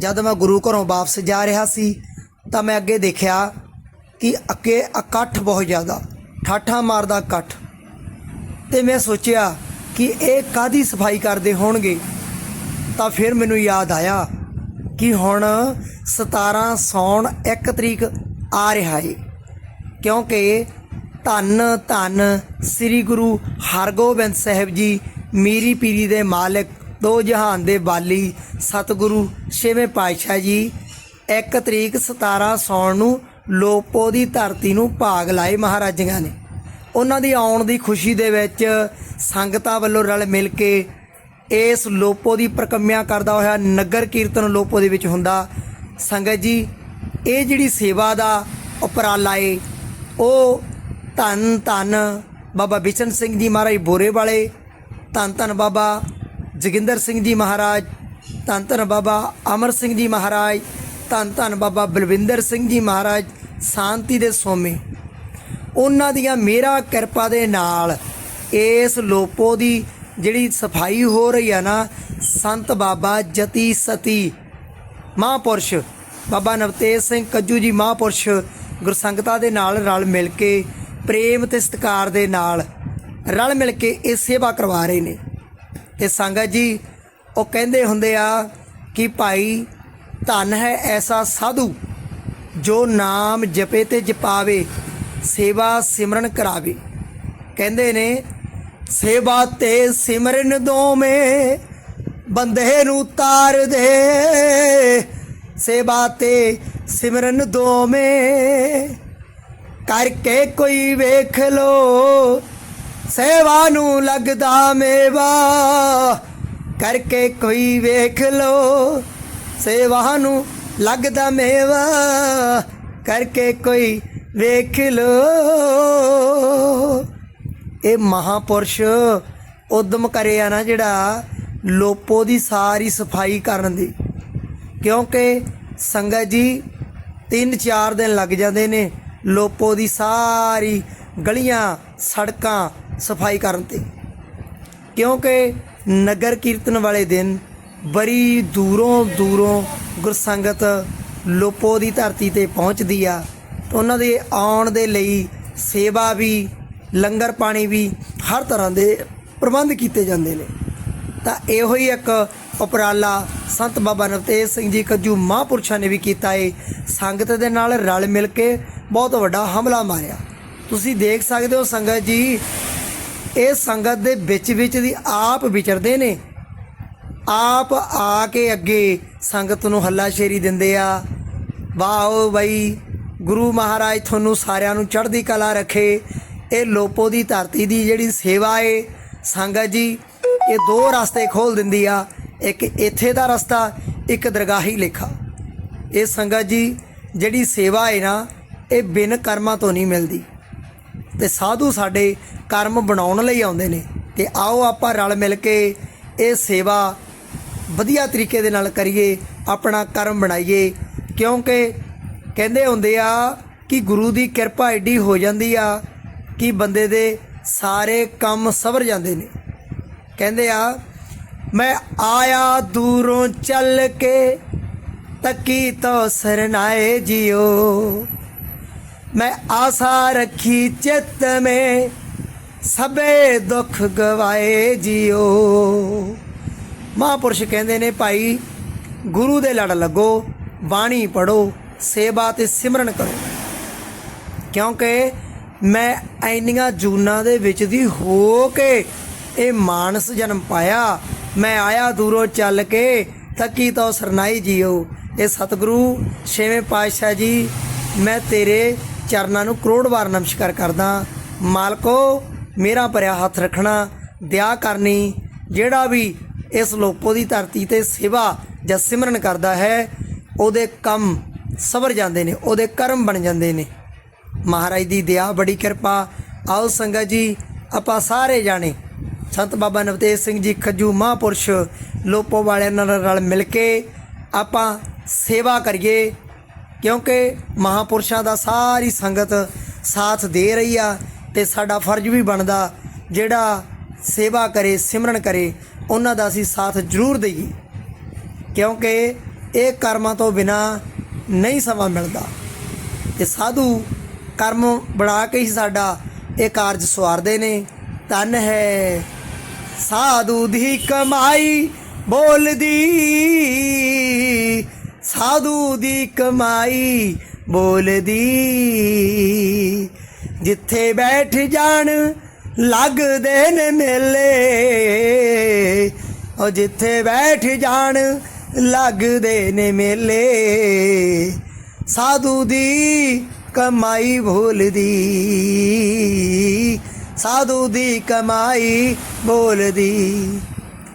ਜਦ ਮੈਂ ਗੁਰੂ ਘਰੋਂ ਵਾਪਸ ਜਾ ਰਿਹਾ ਸੀ, ਤਾਂ ਮੈਂ ਅੱਗੇ ਦੇਖਿਆ ਕਿ ਅੱਗੇ ਇਕੱਠ ਬਹੁਤ ਜ਼ਿਆਦਾ, ਠਾਠਾ ਮਾਰਦਾ ਇਕੱਠ। ਤੇ ਮੈਂ ਸੋਚਿਆ ਕਿ ਇਹ ਕਾਦੀ ਸਫ਼ਾਈ ਕਰਦੇ ਹੋਣਗੇ? ਤਾਂ ਫਿਰ ਮੈਨੂੰ ਯਾਦ ਆਇਆ ਕਿ ਹੁਣ 17 ਸੌਣ 1 ਤਰੀਕ ਆ ਰਿਹਾ ਏ। ਕਿਉਂਕਿ ਧੰਨ ਧੰਨ ਸ੍ਰੀ ਗੁਰੂ ਹਰਗੋਬਿੰਦ ਸਾਹਿਬ ਜੀ, ਮੀਰੀ ਪੀਰੀ ਦੇ ਮਾਲਕ ਦੋ ਜਹਾਨ ਦੇ ਬਾਲੀ ਸਤਿਗੁਰੂ ਛੇਵੇਂ ਪਾਤਸ਼ਾਹ ਜੀ 1 ਤਰੀਕ 17 ਸੌਣ ਨੂੰ ਲੋਪੋ ਦੀ ਧਰਤੀ ਨੂੰ ਭਾਗ ਲਾਏ ਮਹਾਰਾਜੀਆਂ ਨੇ। ਉਹਨਾਂ ਦੀ ਆਉਣ ਦੀ ਖੁਸ਼ੀ ਦੇ ਵਿੱਚ ਸੰਗਤਾਂ ਵੱਲੋਂ ਰਲ ਮਿਲ ਕੇ ਇਸ ਲੋਪੋ ਦੀ ਪ੍ਰਕੰਮਿਆ ਕਰਦਾ ਹੋਇਆ ਨਗਰ ਕੀਰਤਨ ਲੋਪੋ ਦੇ ਵਿੱਚ ਹੁੰਦਾ। ਸੰਗਤ ਜੀ, ਇਹ ਜਿਹੜੀ ਸੇਵਾ ਦਾ ਉਪਰਾਲਾ ਏ, ਉਹ ਧੰਨ ਧੰਨ ਬਾਬਾ ਬਿਸ਼ਨ ਸਿੰਘ ਜੀ ਮਹਾਰਾਜ ਬੋਰੇ ਵਾਲੇ, ਧੰਨ ਧੰਨ ਬਾਬਾ ਜੋਗਿੰਦਰ ਸਿੰਘ ਜੀ ਮਹਾਰਾਜ, ਧੰਨ ਧੰਨ ਬਾਬਾ ਅਮਰ ਸਿੰਘ ਜੀ ਮਹਾਰਾਜ, ਧੰਨ ਧੰਨ ਬਾਬਾ ਬਲਵਿੰਦਰ ਸਿੰਘ ਜੀ ਮਹਾਰਾਜ, ਸ਼ਾਂਤੀ ਦੇ ਸੋਮੇ। ਉਹਨਾਂ ਦੀਆਂ ਮੇਰਾ ਕਿਰਪਾ ਦੇ ਨਾਲ ਇਸ ਲੋਪੋ ਦੀ ਜਿਹੜੀ ਸਫ਼ਾਈ ਹੋ ਰਹੀ ਆ ਨਾ, ਸੰਤ ਬਾਬਾ ਜਤੀ ਸਤੀ ਮਹਾਂਪੁਰਸ਼, ਬਾਬਾ ਨਵਤੇਜ ਸਿੰਘ ਕੱਜੂ ਜੀ ਮਹਾਂਪੁਰਸ਼ ਗੁਰਸੰਗਤਾ ਦੇ ਨਾਲ ਰਲ ਮਿਲ ਕੇ, ਪ੍ਰੇਮ ਤੇ ਸਤਿਕਾਰ ਦੇ ਨਾਲ ਰਲ ਮਿਲ ਕੇ ਇਹ ਸੇਵਾ ਕਰਵਾ ਰਹੇ ਨੇ। ਇਹ ਸੰਗਤ ਜੀ, ਉਹ ਕਹਿੰਦੇ ਹੁੰਦੇ ਆ ਕਿ ਭਾਈ, ਧਨ ਹੈ ਐਸਾ ਸਾਧੂ ਜੋ ਨਾਮ ਜਪੇ ਤੇ ਜਪਾਵੇ, ਸੇਵਾ ਸਿਮਰਨ ਕਰਾਵੇ। ਕਹਿੰਦੇ ਨੇ, ਸੇਵਾ ਤੇ ਸਿਮਰਨ ਦੋਵੇਂ ਬੰਦੇ ਨੂੰ ਤਾਰ ਦੇ। ਸੇਵਾ ਤੇ ਸਿਮਰਨ ਦੋਵੇਂ ਕਰਕੇ ਕੋਈ ਵੇਖ ਲੋ ਸੇਵਾ ਨੂੰ ਲੱਗਦਾ ਮੇਵਾ ਕਰਕੇ ਕੋਈ ਵੇਖ ਲੋ। ਸੇਵਾ ਨੂੰ ਲੱਗਦਾ ਮੇਵਾ ਕਰਕੇ ਕੋਈ ਵੇਖ ਲੋ। ਇਹ ਮਹਾਪੁਰਸ਼ ਉਦਮ ਕਰਿਆ ਨਾ ਜਿਹੜਾ ਲੋਪੋ ਦੀ ਸਾਰੀ ਸਫ਼ਾਈ ਕਰਨ ਦੀ। ਕਿਉਂਕਿ ਸੰਗਤ ਜੀ 3-4 ਦਿਨ ਲੱਗ ਜਾਂਦੇ ਨੇ, ਲੋਪੋ ਦੀ ਸਾਰੀ ਗਲੀਆਂ, ਸੜਕਾਂ ਸਫ਼ਾਈ ਕਰਨ ਤੇ। ਕਿਉਂਕਿ ਨਗਰ ਕੀਰਤਨ ਵਾਲੇ ਦਿਨ ਬੜੀ ਦੂਰੋਂ ਦੂਰੋਂ ਗੁਰਸੰਗਤ ਲੋਪੋ ਦੀ ਧਰਤੀ ਤੇ ਪਹੁੰਚਦੀ ਆ ਉਹਨਾਂ ਦੇ ਆਉਣ ਦੇ ਲਈ ਸੇਵਾ ਵੀ, ਲੰਗਰ ਪਾਣੀ ਵੀ ਹਰ ਤਰ੍ਹਾਂ ਦੇ ਪ੍ਰਬੰਧ ਕੀਤੇ ਜਾਂਦੇ ਨੇ। ਤਾਂ ਇਹੋ ਹੀ ਇੱਕ ਉਪਰਾਲਾ ਸੰਤ ਬਾਬਾ ਨਵਤੇਜ ਸਿੰਘ ਜੀ ਕੱਜੂ ਮਹਾਂਪੁਰਸ਼ਾਂ ਨੇ ਵੀ ਕੀਤਾ ਏ। ਸੰਗਤ ਦੇ ਨਾਲ ਰਲ ਮਿਲ ਕੇ ਬਹੁਤ ਵੱਡਾ ਹਮਲਾ ਮਾਰਿਆ। ਤੁਸੀਂ ਦੇਖ ਸਕਦੇ ਹੋ ਸੰਗਤ ਜੀ ਇਹ ਸੰਗਤ ਦੇ ਵਿੱਚ ਵਿੱਚ ਦੀ ਆਪ ਵਿਚਰਦੇ ਨੇ। ਆਪ ਆ ਕੇ ਅੱਗੇ ਸੰਗਤ ਨੂੰ ਹੱਲਾਸ਼ੇਰੀ ਦਿੰਦੇ ਆ। ਵਾਓ ਬਈ, ਗੁਰੂ ਮਹਾਰਾਜ ਤੁਹਾਨੂੰ ਸਾਰਿਆਂ ਨੂੰ ਚੜ੍ਹਦੀ ਕਲਾ ਰੱਖੇ। ਇਹ ਲੋਪੋ ਦੀ ਧਰਤੀ ਦੀ ਜਿਹੜੀ ਸੇਵਾ ਏ, ਸੰਗਤ ਜੀ, ਇਹ ਦੋ ਰਸਤੇ ਖੋਲ ਦਿੰਦੀ ਆ। ਇੱਕ ਇੱਥੇ ਦਾ ਰਸਤਾ, ਇੱਕ ਦਰਗਾਹੀ ਲੇਖਾ। ਇਹ ਸੰਗਤ ਜੀ, ਜਿਹੜੀ ਸੇਵਾ ਏ ਨਾ, ਇਹ ਬਿਨ ਕਰਮਾਂ ਤੋਂ ਨਹੀਂ ਮਿਲਦੀ। ਤੇ ਸਾਧੂ ਸਾਡੇ ਕਰਮ ਬਣਾਉਣ ਲਈ ਆਉਂਦੇ ਨੇ। ਤੇ ਆਓ ਆਪਾਂ ਰਲ ਮਿਲ ਕੇ ਇਹ ਸੇਵਾ ਵਧੀਆ ਤਰੀਕੇ ਦੇ ਨਾਲ ਕਰੀਏ, ਆਪਣਾ ਕਰਮ ਬਣਾਈਏ। ਕਿਉਂਕਿ ਕਹਿੰਦੇ ਹੁੰਦੇ ਆ ਕਿ ਗੁਰੂ ਦੀ ਕਿਰਪਾ ਐਡੀ ਹੋ ਜਾਂਦੀ ਆ ਕਿ ਬੰਦੇ ਦੇ ਸਾਰੇ ਕੰਮ ਸਵਰ ਜਾਂਦੇ ਨੇ। ਕਹਿੰਦੇ ਆ, ਮੈਂ ਆਇਆ ਦੂਰੋਂ ਚੱਲ ਕੇ ਤੱਕੀ ਤੋ ਸਰਨਾਏ ਜਿਓ। ਮੈਂ ਆਸਾ ਰੱਖੀ ਚਿੱਤ ਮੇ, ਸਭੇ ਦੁੱਖ ਗਵਾਏ ਜਿਓ ਮਹਾਂਪੁਰਸ਼ ਕਹਿੰਦੇ ਨੇ, ਭਾਈ, ਗੁਰੂ ਦੇ ਲੜ ਲੱਗੋ, ਬਾਣੀ ਪੜੋ ਸੇਵਾ ਤੇ ਸਿਮਰਨ ਕਰੋ। ਕਿਉਂਕਿ ਮੈਂ ਐਨੀਆਂ ਜੂਨਾਂ ਦੇ ਵਿੱਚ ਦੀ ਹੋ ਕੇ ਇਹ ਮਾਨਸ ਜਨਮ ਪਾਇਆ। ਮੈਂ ਆਇਆ ਦੂਰੋਂ ਚੱਲ ਕੇ, ਤੱਕੀ ਤੋ ਸਰਨਾਈ ਜੀਓ ਇਹ ਸਤਿਗੁਰੂ, ਛੇਵੇਂ ਪਾਤਸ਼ਾਹ ਜੀ, ਮੈਂ ਤੇਰੇ ਚਰਨਾਂ ਨੂੰ ਕਰੋੜ ਵਾਰ ਨਮਸਕਾਰ ਕਰਦਾ ਮਾਲਕੋ, ਮੇਰਾ ਭਰਿਆ ਹੱਥ ਰੱਖਣਾ, ਦਿਆ ਕਰਨੀ, ਜਿਹੜਾ ਵੀ ਇਸ ਲੋਪੋ ਦੀ ਧਰਤੀ ਤੇ ਸੇਵਾ ਜਾਂ ਸਿਮਰਨ ਕਰਦਾ ਹੈ, ਉਹਦੇ ਕੰਮ ਸਵਰ ਜਾਂਦੇ ਨੇ, ਉਹਦੇ ਕਰਮ ਬਣ ਜਾਂਦੇ ਨੇ। ਮਹਾਰਾਜ ਦੀ ਦਇਆ ਬੜੀ ਕਿਰਪਾ। ਆਓ ਸੰਗਤ ਜੀ, ਆਪਾਂ ਸਾਰੇ ਜਾਣੇ, ਸੰਤ ਬਾਬਾ ਨਵਤੇਜ ਸਿੰਘ ਜੀ, ਖੱਜੂ ਮਹਾਂਪੁਰਸ਼, ਲੋਪੋ ਵਾਲਿਆਂ ਨਾਲ ਰਲ ਮਿਲ ਕੇ ਆਪਾਂ ਸੇਵਾ ਕਰੀਏ। ਕਿਉਂਕਿ ਮਹਾਂਪੁਰਸ਼ਾਂ ਦਾ ਸਾਰੀ ਸੰਗਤ ਸਾਥ ਦੇ ਰਹੀ ਆ ਤੇ ਸਾਡਾ ਫਰਜ਼ ਵੀ ਬਣਦਾ ਜਿਹੜਾ ਸੇਵਾ ਕਰੇ, ਸਿਮਰਨ ਕਰੇ, ਉਹਨਾਂ ਦਾ ਅਸੀਂ ਸਾਥ ਜ਼ਰੂਰ ਦਈਏ। ਕਿਉਂਕਿ ਇਹ ਕਰਮਾਂ ਤੋਂ ਬਿਨਾ ਨਹੀਂ ਸਮਾਂ ਮਿਲਦਾ। ਤੇ ਸਾਧੂ ਕਰਮ ਬਣਾ ਕੇ ਹੀ ਸਾਡਾ ਇਹ ਕਾਰਜ ਸਵਾਰਦੇ ਨੇ। ਤਨ ਹੈ। ਸਾਧੂ ਦੀ ਕਮਾਈ ਬੋਲਦੀ ਸਾਧੂ ਦੀ ਕਮਾਈ ਬੋਲਦੀ। ਜਿੱਥੇ ਬੈਠ ਜਾਣ ਲੱਗਦੇ ਨੇ ਮੇਲੇ, ਉਹ ਜਿੱਥੇ ਬੈਠ ਜਾਣ ਲੱਗਦੇ ਨੇ ਮੇਲੇ। ਸਾਧੂ ਦੀ ਕਮਾਈ ਭੁੱਲਦੀ ਸਾਧੂ ਦੀ ਕਮਾਈ ਬੋਲਦੀ।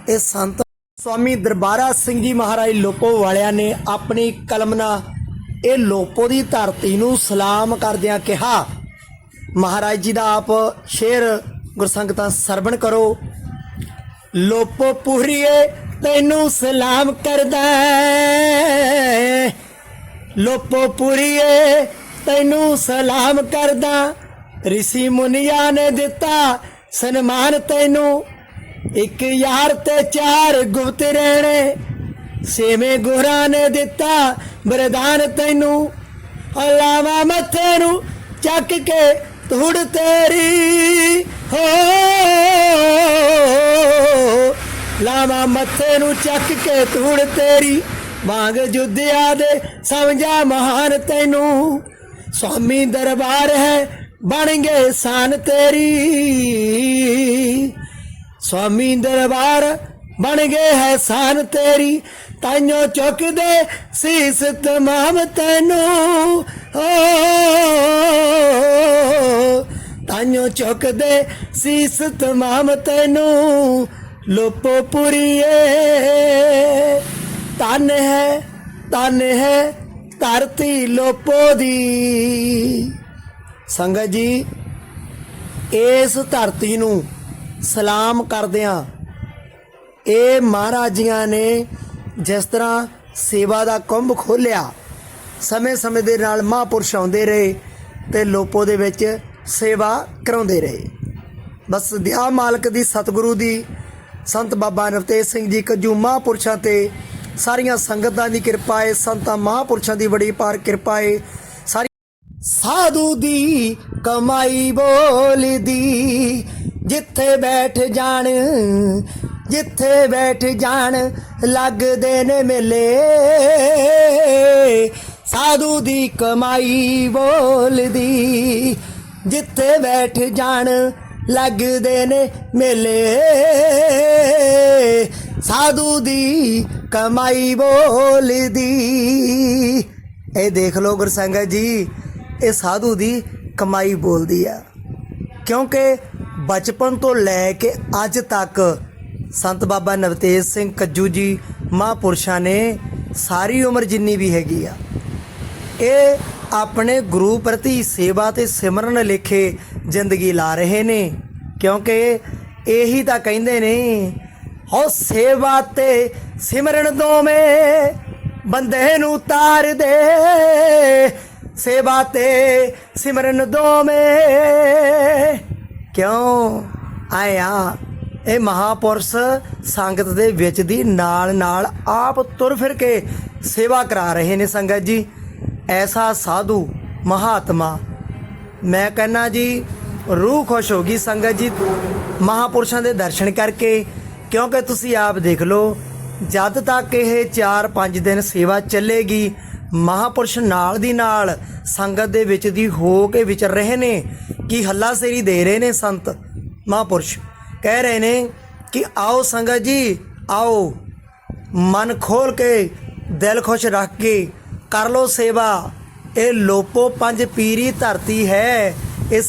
ਇਹ ਸੰਤ ਸਵਾਮੀ ਦਰਬਾਰਾ ਸਿੰਘ ਜੀ ਮਹਾਰਾਜ ਲੋਪੋ ਵਾਲਿਆਂ ਨੇ ਆਪਣੀ ਕਲਮ ਨਾਲ ਇਹ ਲੋਪੋ ਦੀ ਧਰਤੀ ਨੂੰ ਸਲਾਮ ਕਰਦਿਆਂ ਕਿਹਾ, ਮਹਾਰਾਜ ਜੀ ਦਾ ਆਪ ਸ਼ੇਰ ਗੁਰਸੰਗਤਾਂ ਸਰਵਣ ਕਰੋ। ਲੋਪੋ ਪੁਰੀਏ, ਤੈਨੂੰ ਸਲਾਮ ਕਰਦਾ ਲੋਪੋ ਪੁਰੀਏ, ਤੈਨੂੰ ਸਲਾਮ ਕਰਦਾ। ਰਿਸ਼ੀ ਮੁਨੀਆਂ ਨੇ ਦਿੱਤਾ ਸਨਮਾਨ ਤੈਨੂੰ। ਇੱਕ ਯਾਰ ਤੇ ਚਾਰ ਗੁਪਤ ਰਹਿਣੇ। ਛੇਵੇਂ ਗੁਰਾਂ ਨੇ ਦਿੱਤਾ ਬਰਦਾਨ ਤੈਨੂੰ। ਹਲਾਵਾ ਮੱਥੇ ਨੂੰ ਚੱਕ ਕੇ ਧੂੜ ਤੇਰੀ। ਹੋ, ਲਾਵਾ ਮੱਥੇ ਨੂੰ ਚੱਕ ਕੇ ਧੂੜ ਤੇਰੀ। ਵਾਂਗ ਜੁੱਧਿਆ ਦੇ ਸਮਝਾ ਮਹਾਨ ਤੈਨੂੰ। ਸਵਾਮੀ ਦਰਬਾਰ ਹੈ, ਬਣ ਗਏ ਸਾਨ ਤੇਰੀ। ਸਵਾਮੀ ਦਰਬਾਰ ਬਣ ਗਏ ਹੈ ਸਾਨ ਤੇਰੀ, ਤਾਈਓ ਚੁੱਕਦੇ ਸੀਸ ਤਮਾਮ ਤੈਨੂੰ। ਓ, ਤਾਈਓ ਚੁੱਕਦੇ ਸੀਸ ਤਮਾਮ ਤੈਨੂੰ। ਲੋਪੋ ਪੁਰੀਏ ਤਨ ਹੈ ਤਨ ਹੈ ਧਰਤੀ ਲੋਪੋ ਦੀ। ਸੰਗਤ ਜੀ, ਇਸ ਧਰਤੀ ਨੂੰ ਸਲਾਮ ਕਰਦਿਆਂ ਇਹ ਮਹਾਰਾਜੀਆਂ ਨੇ ਜਿਸ ਤਰ੍ਹਾਂ ਸੇਵਾ ਦਾ ਕੁੰਭ ਖੋਲਿਆ ਸਮੇਂ-ਸਮੇਂ ਦੇ ਨਾਲ ਮਹਾਂਪੁਰਸ਼ ਆਉਂਦੇ ਰਹੇ ਤੇ ਲੋਪੋ ਦੇ ਵਿੱਚ ਸੇਵਾ ਕਰਾਉਂਦੇ ਰਹੇ। ਬਸ ਦਿਆ ਮਾਲਕ ਦੀ ਸਤਿਗੁਰੂ ਦੀ, ਸੰਤ ਬਾਬਾ ਨਵਤੇਜ ਸਿੰਘ ਜੀ ਕੱਜੂ ਮਹਾਂਪੁਰਸ਼ਾਂ ਤੇ ਸਾਰੀਆਂ ਸੰਗਤਾਂ ਦੀ ਕਿਰਪਾ ਹੈ ਸੰਤਾਂ ਮਹਾਂਪੁਰਸ਼ਾਂ ਦੀ ਬੜੀ ਪਾਰ ਕਿਰਪਾ ਹੈ ਸਾਰੀ ਸਾਧੂ ਦੀ ਕਮਾਈ ਬੋਲਦੀ ਜਿੱਥੇ ਬੈਠ ਜਾਣ, ਜਿੱਥੇ ਬੈਠ ਜਾਣ, ਲੱਗਦੇ ਨੇ ਮੇਲੇ। ਸਾਧੂ ਦੀ ਕਮਾਈ ਬੋਲਦੀ, ਜਿੱਥੇ ਬੈਠ ਜਾਣ, ਲੱਗਦੇ ਨੇ ਮੇਲੇ। ਸਾਧੂ ਦੀ ਕਮਾਈ ਬੋਲਦੀ। ਇਹ ਦੇਖ ਲਓ ਗੁਰਸੰਗਤ ਜੀ, ਇਹ ਸਾਧੂ ਦੀ ਕਮਾਈ ਬੋਲਦੀ ਆ। ਕਿਉਂਕਿ ਬਚਪਨ ਤੋਂ ਲੈ ਕੇ ਅੱਜ ਤੱਕ ਸੰਤ ਬਾਬਾ ਨਵਤੇਜ ਸਿੰਘ ਕੱਜੂ ਜੀ ਮਹਾਂਪੁਰਸ਼ਾਂ ਨੇ ਸਾਰੀ ਉਮਰ ਜਿੰਨੀ ਵੀ ਹੈਗੀ ਆ, ਇਹ ਆਪਣੇ ਗੁਰੂ ਪ੍ਰਤੀ ਸੇਵਾ ਤੇ ਸਿਮਰਨ ਲਿਖੇ ਜ਼ਿੰਦਗੀ ਲਾ ਰਹੇ ਨੇ, ਕਿਉਂਕਿ ਇਹੀ ਤਾਂ ਕਹਿੰਦੇ ਨੇ, ਹੋ ਸੇਵਾ ਤੇ ਸਿਮਰਨ ਦੋਵੇਂ ਬੰਦੇ ਨੂੰ ਤਾਰ ਦੇ। ਸੇਵਾ ਤੇ ਸਿਮਰਨ ਦੋਵੇਂ ਕਿਉਂ ਆਇਆ? ਇਹ ਮਹਾਪੁਰਸ਼ ਸੰਗਤ ਦੇ ਵਿੱਚ ਦੀ ਨਾਲ ਨਾਲ ਆਪ ਤੁਰ ਫਿਰ ਕੇ ਸੇਵਾ ਕਰਾ ਰਹੇ ਨੇ ਸੰਗਤ ਜੀ। ਐਸਾ ਸਾਧੂ ਮਹਾਤਮਾ। ਮੈਂ ਕਹਿੰਨਾ ਜੀ, ਰੂਹ ਖੁਸ਼ ਹੋ ਗਈ ਸੰਗਤ ਜੀ ਮਹਾਪੁਰਸ਼ਾਂ ਦੇ ਦਰਸ਼ਨ ਕਰਕੇ। ਕਿਉਂਕਿ ਤੁਸੀਂ ਆਪ ਦੇਖ ਲਓ, ਜਦ ਤੱਕ ਇਹ 4-5 ਦਿਨ ਸੇਵਾ ਚੱਲੇਗੀ ਮਹਾਪੁਰਸ਼ ਨਾਲ ਦੀ ਨਾਲ ਸੰਗਤ ਦੇ ਵਿੱਚ ਦੀ ਹੋ ਕੇ ਵਿਚਰ ਰਹੇ ਨੇ ਕਿ ਹੱਲਾ ਸੇਰੀ ਦੇ ਰਹੇ ਨੇ ਸੰਤ ਮਹਾਪੁਰਸ਼। ਕਹਿ ਰਹੇ ਨੇ ਕਿ ਆਓ ਸੰਗਤ ਜੀ, ਆਓ। ਮਨ ਖੋਲ ਕੇ, ਦਿਲ ਖੁਸ਼ ਰੱਖ ਕੇ ਕਰ ਲੋ ਸੇਵਾ। ਇਹ ਲੋਪੋ ਪੰਜ ਪੀਰੀ ਧਰਤੀ ਹੈ, ਇਸ